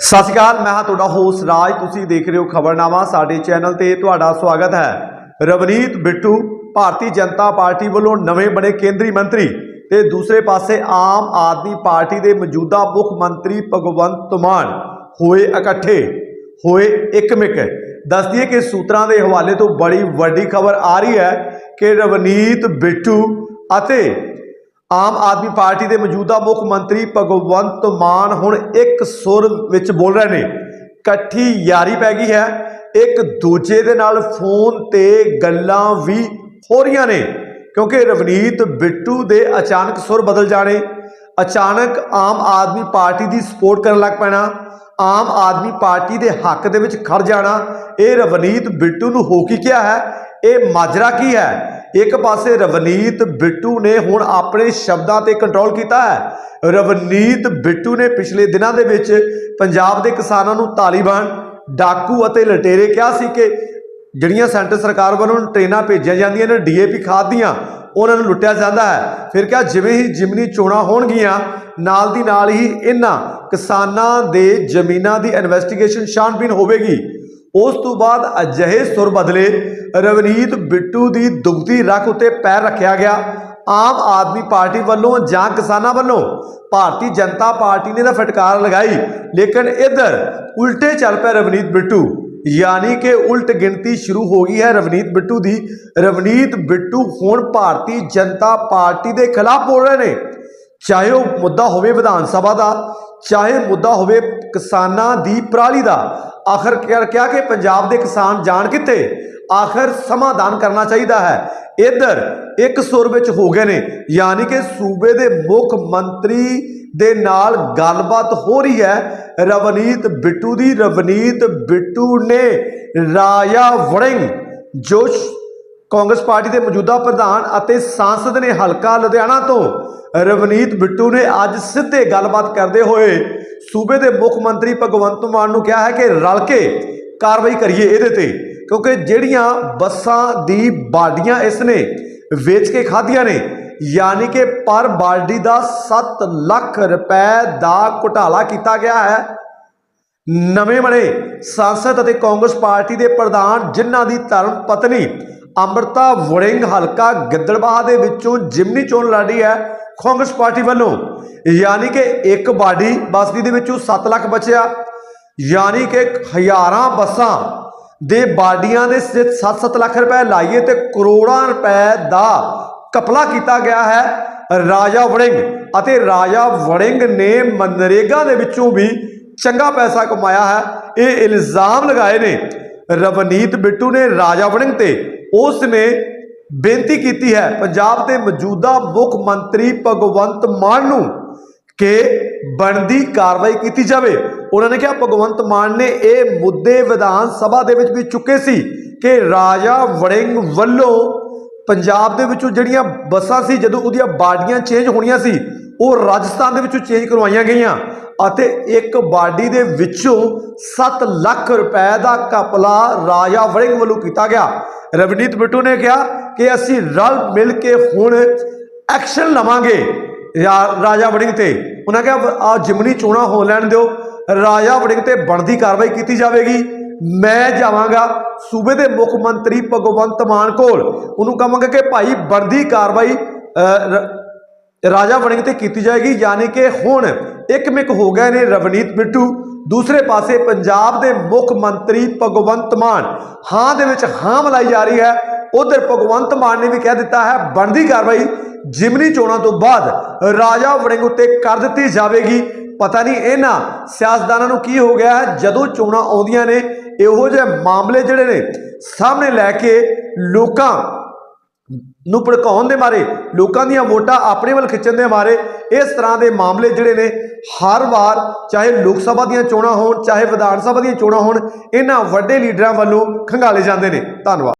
ਸਤਿ ਸ਼੍ਰੀ ਅਕਾਲ, ਮੈਂ ਹਾਂ ਤੁਹਾਡਾ ਹੋਸਟ ਰਾਜ। ਤੁਸੀਂ ਦੇਖ ਰਹੇ ਹੋ ਖਬਰਨਾਮਾ, ਸਾਡੇ ਚੈਨਲ ਤੇ ਤੁਹਾਡਾ ਸਵਾਗਤ ਹੈ। ਰਵਨੀਤ ਬਿੱਟੂ, ਭਾਰਤੀ ਜਨਤਾ ਪਾਰਟੀ ਵੱਲੋਂ ਨਵੇਂ ਬਣੇ ਕੇਂਦਰੀ ਮੰਤਰੀ ਤੇ ਦੂਸਰੇ ਪਾਸੇ ਆਮ ਆਦਮੀ ਪਾਰਟੀ ਦੇ ਮੌਜੂਦਾ ਮੁੱਖ ਮੰਤਰੀ ਭਗਵੰਤ ਮਾਨ ਹੋਏ ਇਕੱਠੇ, ਹੋਏ ਇੱਕਮਿਕ। ਦੱਸ ਦਈਏ ਕਿ ਸੂਤਰਾਂ ਦੇ ਹਵਾਲੇ ਤੋਂ ਬੜੀ ਵੱਡੀ ਖਬਰ ਆ ਰਹੀ ਹੈ ਕਿ ਰਵਨੀਤ ਬਿੱਟੂ ਅਤੇ ਆਮ ਆਦਮੀ ਪਾਰਟੀ ਦੇ ਮੌਜੂਦਾ ਮੁੱਖ ਮੰਤਰੀ ਭਗਵੰਤ ਮਾਨ ਹੁਣ ਇੱਕ ਸੁਰ ਵਿੱਚ ਬੋਲ ਰਹੇ ਨੇ। ਇਕੱਠੀ ਯਾਰੀ ਪੈ ਗਈ ਹੈ। ਇੱਕ ਦੂਜੇ ਦੇ ਨਾਲ ਫੋਨ ਤੇ ਗੱਲਾਂ ਵੀ ਹੋ ਰਹੀਆਂ ਨੇ, ਕਿਉਂਕਿ ਰਵਨੀਤ ਬਿੱਟੂ ਦੇ ਅਚਾਨਕ ਸੁਰ ਬਦਲ ਜਾਣੇ। ਅਚਾਨਕ ਆਮ ਆਦਮੀ ਪਾਰਟੀ ਦੀ ਸਪੋਰਟ ਕਰਨ ਲੱਗ ਪੈਣਾ। ਆਮ ਆਦਮੀ ਪਾਰਟੀ ਦੇ ਹੱਕ ਦੇ ਵਿੱਚ ਖੜ ਜਾਣਾ। ਇਹ ਰਵਨੀਤ ਬਿੱਟੂ ਨੂੰ ਹੋ ਕੀ ਕਿਹਾ ਹੈ? ਇਹ ਮਾਜਰਾ ਕੀ ਹੈ? ਇੱਕ ਪਾਸੇ ਰਵਨੀਤ ਬਿੱਟੂ ਨੇ ਹੁਣ ਆਪਣੇ ਸ਼ਬਦਾਂ ਤੇ ਕੰਟਰੋਲ ਕੀਤਾ ਹੈ। ਰਵਨੀਤ ਬਿੱਟੂ ਨੇ ਪਿਛਲੇ ਦਿਨਾਂ ਦੇ ਵਿੱਚ ਪੰਜਾਬ ਦੇ ਕਿਸਾਨਾਂ ਨੂੰ ਤਾਲਿਬਾਨ, ਡਾਕੂ ਅਤੇ ਲਟੇਰੇ ਕਿਹਾ ਸੀ ਕਿ ਜਿਹੜੀਆਂ ਸੈਂਟਰ ਸਰਕਾਰ ਵੱਲੋਂ ਟ੍ਰੇਨਾਂ ਭੇਜੀਆਂ ਜਾਂਦੀਆਂ ਨੇ, ਡੀਏਪੀ ਖਾਦ ਦੀਆਂ, ਉਹਨਾਂ ਨੂੰ ਲੁੱਟਿਆ ਜਾਂਦਾ ਹੈ। ਫਿਰ ਕਿਹਾ, ਜਿਵੇਂ ਹੀ ਜਿਮਨੀ ਚੋਣਾਂ ਹੋਣਗੀਆਂ, ਨਾਲ ਦੀ ਨਾਲ ਹੀ ਇਹਨਾਂ ਕਿਸਾਨਾਂ ਦੇ ਜ਼ਮੀਨਾਂ ਦੀ ਇਨਵੈਸਟੀਗੇਸ਼ਨ ਛਾਣਬੀਨ ਹੋਵੇਗੀ। ਉਸ ਤੋਂ ਬਾਅਦ ਅਜਿਹੇ ਸੁਰ ਬਦਲੇ ਰਵਨੀਤ ਬਿੱਟੂ ਦੀ ਦੁਗਦੀ ਰੱਖ ਉੱਤੇ ਪੈਰ ਰੱਖਿਆ ਗਿਆ। ਆਮ ਆਦਮੀ ਪਾਰਟੀ ਵੱਲੋਂ ਜਾਂ ਕਿਸਾਨਾਂ ਵੱਲੋਂ ਭਾਰਤੀ ਜਨਤਾ ਪਾਰਟੀ ਨੇ ਤਾਂ ਫਟਕਾਰ ਲਗਾਈ, ਲੇਕਿਨ ਇੱਧਰ ਉਲਟੇ ਚੱਲ ਪਿਆ ਰਵਨੀਤ ਬਿੱਟੂ। ਯਾਨੀ ਕਿ ਉਲਟ ਗਿਣਤੀ ਸ਼ੁਰੂ ਹੋ ਗਈ ਹੈ ਰਵਨੀਤ ਬਿੱਟੂ ਦੀ। ਰਵਨੀਤ ਬਿੱਟੂ ਹੁਣ ਭਾਰਤੀ ਜਨਤਾ ਪਾਰਟੀ ਦੇ ਖਿਲਾਫ ਬੋਲ ਰਹੇ ਨੇ। ਚਾਹੇ ਉਹ ਮੁੱਦਾ ਹੋਵੇ ਵਿਧਾਨ ਸਭਾ ਦਾ, ਚਾਹੇ ਮੁੱਦਾ ਹੋਵੇ ਕਿਸਾਨਾਂ ਦੀ ਪਰਾਲੀ ਦਾ, ਆਖਰ ਕਿਹਾ ਕਿਹਾ ਕਿ ਪੰਜਾਬ ਦੇ ਕਿਸਾਨ ਜਾਣ ਕਿੱਥੇ? ਆਖਰ ਸਮਾਧਾਨ ਕਰਨਾ ਚਾਹੀਦਾ ਹੈ। ਇੱਧਰ ਇੱਕ ਸੁਰ ਵਿੱਚ ਹੋ ਗਏ ਨੇ, ਯਾਨੀ ਕਿ ਸੂਬੇ ਦੇ ਮੁੱਖ ਮੰਤਰੀ ਦੇ ਨਾਲ ਗੱਲਬਾਤ ਹੋ ਰਹੀ ਹੈ। ਰਵਨੀਤ ਬਿੱਟੂ ਦੀ, ਰਵਨੀਤ ਬਿੱਟੂ ਨੇ ਰਾਜਾ ਵੜਿੰਗ, ਜੋ ਕਾਂਗਰਸ ਪਾਰਟੀ ਦੇ ਮੌਜੂਦਾ ਪ੍ਰਧਾਨ ਅਤੇ ਸਾਂਸਦ ਨੇ ਹਲਕਾ ਲੁਧਿਆਣਾ ਤੋਂ ਰਵਨੀਤ ਬਿੱਟੂ ਨੇ ਅੱਜ ਸਿੱਧੇ ਗੱਲਬਾਤ ਕਰਦੇ ਹੋਏ ਸੂਬੇ ਦੇ ਮੁੱਖ ਮੰਤਰੀ ਭਗਵੰਤ ਮਾਨ ਨੂੰ ਕਿਹਾ ਹੈ ਕਿ ਰਲ ਕੇ ਕਾਰਵਾਈ ਕਰੀਏ ਇਹਦੇ ਤੇ, ਕਿਉਂਕਿ ਜਿਹੜੀਆਂ ਬੱਸਾਂ ਦੀ ਬਾਡੀਆਂ ਇਸ ਨੇ ਵੇਚ ਕੇ ਖਾਧੀਆਂ ਨੇ, ਯਾਨੀ ਕਿ ਪਰ ਬਾਲਡੀ ਦਾ 7 ਲੱਖ ਰੁਪਏ ਦਾ ਘੁਟਾਲਾ ਕੀਤਾ ਗਿਆ ਹੈ। ਨਵੇਂ ਬਣੇ ਸੰਸਦ ਅਤੇ ਕਾਂਗਰਸ ਪਾਰਟੀ ਦੇ ਪ੍ਰਧਾਨ ਜਿਨ੍ਹਾਂ ਦੀ ਧਰਮ ਪਤਨੀ ਅੰਮ੍ਰਿਤਾ ਵੜਿੰਗ ਹਲਕਾ ਗਿੱਦੜਬਾਹ ਦੇ ਵਿੱਚੋਂ ਜਿਮਨੀ ਚੋਣ ਲੜ ਰਹੀ ਹੈ ਕਾਂਗਰਸ ਪਾਰਟੀ ਵੱਲੋਂ। ਯਾਨੀ ਕਿ ਇੱਕ ਬਾਡੀ ਬਸਤੀ ਦੇ ਵਿੱਚੋਂ 7 ਲੱਖ ਬਚਿਆ। ਯਾਨੀ ਕਿ ਹਜ਼ਾਰਾਂ ਬੱਸਾਂ ਦੇ ਬਾਡੀਆਂ ਦੇ 7-7 ਲੱਖ ਰੁਪਏ ਲਾਈਏ ਤੇ ਕਰੋੜਾਂ ਰੁਪਏ ਦਾ ਕਪਲਾ ਕੀਤਾ ਗਿਆ ਹੈ ਰਾਜਾ ਵੜਿੰਗ। ਅਤੇ ਰਾਜਾ ਵੜਿੰਗ ਨੇ ਮਨਰੇਗਾ ਦੇ ਵਿੱਚੋਂ ਵੀ ਚੰਗਾ ਪੈਸਾ ਕਮਾਇਆ ਹੈ। ਇਹ ਇਲਜ਼ਾਮ ਲਗਾਏ ਨੇ। ਰਵਨੀਤ ਬਿੱਟੂ ਨੇ ਰਾਜਾ ਵੜਿੰਗ ਤੇ ਉਸ ਨੇ ਬੇਨਤੀ ਕੀਤੀ ਹੈ, ਪੰਜਾਬ ਦੇ ਮੌਜੂਦਾ ਮੁੱਖ ਮੰਤਰੀ ਭਗਵੰਤ ਮਾਨ ਨੂੰ ਕਿ ਬਣਦੀ ਕਾਰਵਾਈ ਕੀਤੀ ਜਾਵੇ। ਉਹਨਾਂ ਨੇ ਕਿਹਾ, ਭਗਵੰਤ ਮਾਨ ਨੇ ਇਹ ਮੁੱਦੇ ਵਿਧਾਨ ਸਭਾ ਦੇ ਵਿੱਚ ਵੀ ਚੁੱਕੇ ਸੀ ਕਿ ਰਾਜਾ ਵੜਿੰਗ ਵੱਲੋਂ ਪੰਜਾਬ ਦੇ ਵਿੱਚੋਂ ਜਿਹੜੀਆਂ ਬੱਸਾਂ ਸੀ, ਜਦੋਂ ਉਹਦੀਆਂ ਬਾਡੀਆਂ ਚੇਂਜ ਹੋਣੀਆਂ ਸੀ, ਉਹ ਰਾਜਸਥਾਨ ਦੇ ਵਿੱਚੋਂ ਚੇਂਜ ਕਰਵਾਈਆਂ ਗਈਆਂ। ਅਤੇ ਇੱਕ ਬਾਡੀ ਦੇ ਵਿੱਚੋਂ 7 ਲੱਖ ਰੁਪਏ ਦਾ ਕਪਲਾ ਰਾਜਾ ਵੜਿੰਗ ਵੱਲੋਂ ਕੀਤਾ ਗਿਆ। ਰਵਨੀਤ ਬਿੱਟੂ ਨੇ ਕਿਹਾ ਕਿ ਅਸੀਂ ਰਲ ਮਿਲ ਕੇ ਹੁਣ ਐਕਸ਼ਨ ਲਵਾਂਗੇ ਰਾਜਾ ਵੜਿੰਗ ਤੇ। ਉਹਨਾਂ ਕਿਹਾ, ਆ ਜਿਮਨੀ ਚੋਣਾਂ ਹੋ ਲੈਣ ਦਿਓ। ਰਾਜਾ ਵੜਿੰਗ ਤੇ ਬਣਦੀ ਕਾਰਵਾਈ ਕੀਤੀ ਜਾਵੇਗੀ। ਮੈਂ ਜਾਵਾਂਗਾ ਸੂਬੇ ਦੇ ਮੁੱਖ ਮੰਤਰੀ ਭਗਵੰਤ ਮਾਨ ਕੋਲ। ਉਹਨੂੰ ਕਹਾਂਗਾ ਕਿ ਭਾਈ ਬਣਦੀ ਕਾਰਵਾਈ ਰਾਜਾ ਵੜਿੰਗ ਤੇ ਕੀਤੀ ਜਾਏਗੀ। ਯਾਨੀ ਕਿ ਹੁਣ ਇੱਕ ਮਿਕ ਹੋ ਗਏ ਨੇ ਰਵਨੀਤ ਬਿੱਟੂ। ਦੂਸਰੇ ਪਾਸੇ ਪੰਜਾਬ ਦੇ ਮੁੱਖ ਮੰਤਰੀ ਭਗਵੰਤ ਮਾਨ। ਹਾਂ ਦੇ ਵਿੱਚ ਹਾਂ ਮਲਾਈ ਜਾ ਰਹੀ ਹੈ। ਉਧਰ ਭਗਵੰਤ ਮਾਨ ਨੇ ਵੀ ਕਹਿ ਦਿੱਤਾ ਹੈ, ਬਣਦੀ ਕਾਰਵਾਈ ਜਿਮਨੀ ਚੋਣਾਂ ਤੋਂ ਬਾਅਦ ਰਾਜਾ ਵੜਿੰਗ ਉੱਤੇ ਕਰ ਦਿੱਤੀ ਜਾਵੇਗੀ। ਪਤਾ ਨਹੀਂ ਇਹਨਾਂ ਸਿਆਸਤਦਾਨਾਂ ਨੂੰ ਕੀ ਹੋ ਗਿਆ ਹੈ, ਜਦੋਂ ਚੋਣਾਂ ਆਉਂਦੀਆਂ ਨੇ, ਇਹੋ ਜਿਹੇ ਮਾਮਲੇ ਜਿਹੜੇ ਨੇ ਸਾਹਮਣੇ ਲੈ ਕੇ ਲੋਕਾਂ ਨੂੰ ਭੜਕਾਉਣ ਦੇ ਮਾਰੇ, ਲੋਕਾਂ ਦੀਆਂ ਵੋਟਾਂ ਆਪਣੇ ਵੱਲ ਖਿੱਚਣ ਦੇ ਮਾਰੇ, ਇਸ ਤਰ੍ਹਾਂ ਦੇ ਮਾਮਲੇ ਜਿਹੜੇ ਨੇ, ਹਰ ਵਾਰ ਚਾਹੇ ਲੋਕ ਸਭਾ ਦੀਆਂ ਚੋਣਾਂ ਹੋਣ, ਚਾਹੇ ਵਿਧਾਨ ਸਭਾ ਦੀਆਂ ਚੋਣਾਂ ਹੋਣ, ਇਹਨਾਂ ਵੱਡੇ ਲੀਡਰਾਂ ਵੱਲੋਂ ਖੰਗਾਲੇ ਜਾਂਦੇ ਨੇ। ਧੰਨਵਾਦ।